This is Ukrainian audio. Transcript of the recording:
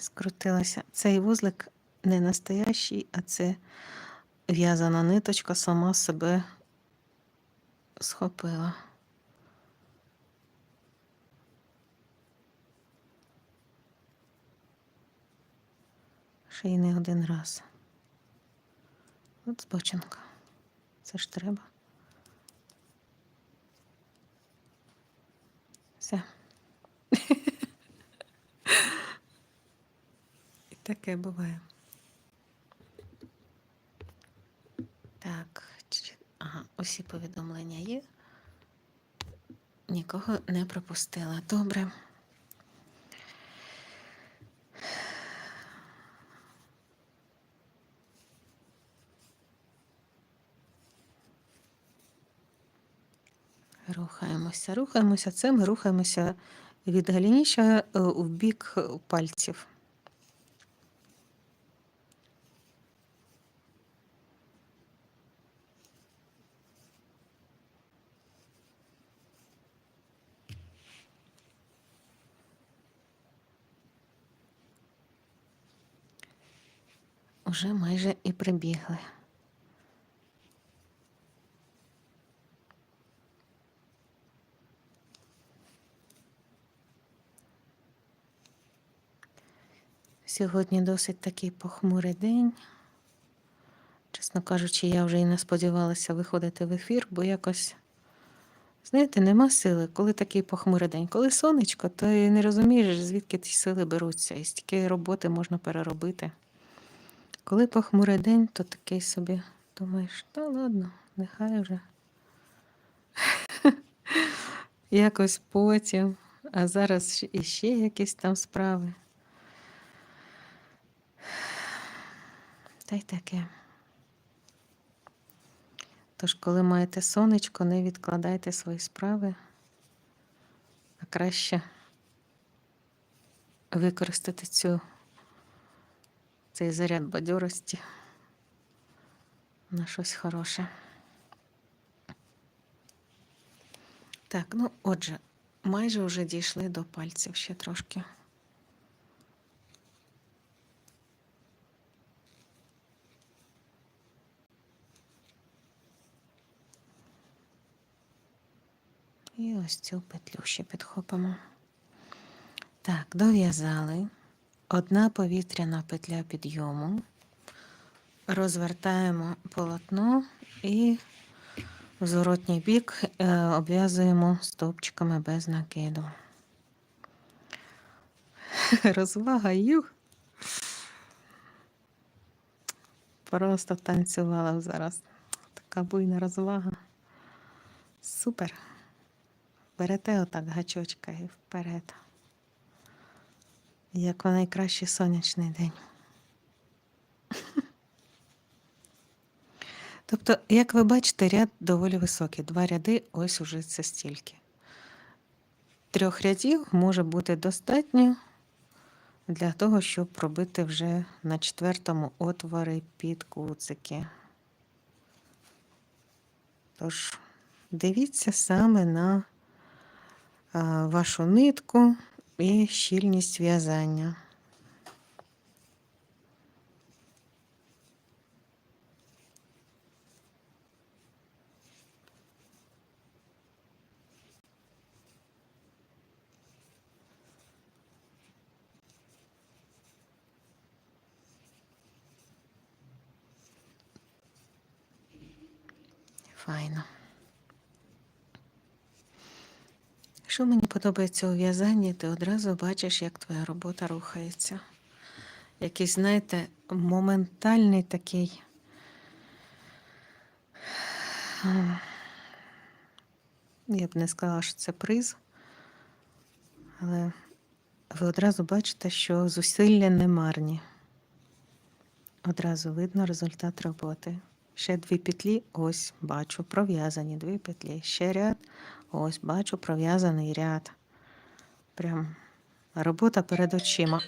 Скрутилася. Цей вузлик не настоящий, а це в'язана ниточка сама себе схопила. Ще й не один раз. От збочинка. Це ж треба. Все. Таке буває. Так, ага, усі повідомлення є. Нікого не пропустила. Добре. Рухаємося, рухаємося. Це ми рухаємося від голініща е, в бік е, пальців. Уже майже і прибігли. Сьогодні досить такий похмурий день. Чесно кажучи, я вже і не сподівалася виходити в ефір, бо якось, знаєте, нема сили, коли такий похмурий день. Коли сонечко, то і не розумієш, звідки ці сили беруться, і стільки роботи можна переробити. Коли похмурий день, то такий собі думаєш, та ладно, нехай вже. Якось потім, а зараз іще якісь там справи. Та й таке. Тож, коли маєте сонечко, не відкладайте свої справи, а краще використати цю, цей заряд бадьорості на щось хороше. Так, ну отже, майже вже дійшли до пальців ще трошки. І ось цю петлю ще підхопимо. Так, дов'язали. Одна повітряна петля підйому. Розвертаємо полотно і в зворотній бік е, обв'язуємо стовпчиками без накиду. Розвага юх. Просто танцювала зараз. Така буйна розвага. Супер. Берете отак гачочка і вперед. Як в найкращий сонячний день. Тобто, як ви бачите, ряд доволі високий. Два ряди, ось уже це стільки. Трьох рядів може бути достатньо для того, щоб пробити вже на четвертому отвори під куцики. Тож, дивіться саме на вашу нитку і щільність в'язання. Файно. Що мені подобається у в'язанні, ти одразу бачиш, як твоя робота рухається. Якийсь, знаєте, моментальний такий. Я б не сказала, що це приз, але ви одразу бачите, що зусилля не марні. Одразу видно результат роботи. Ще дві петлі, ось бачу, пров'язані дві петлі. Ще ряд, ось бачу пров'язаний ряд. Прям робота перед очима.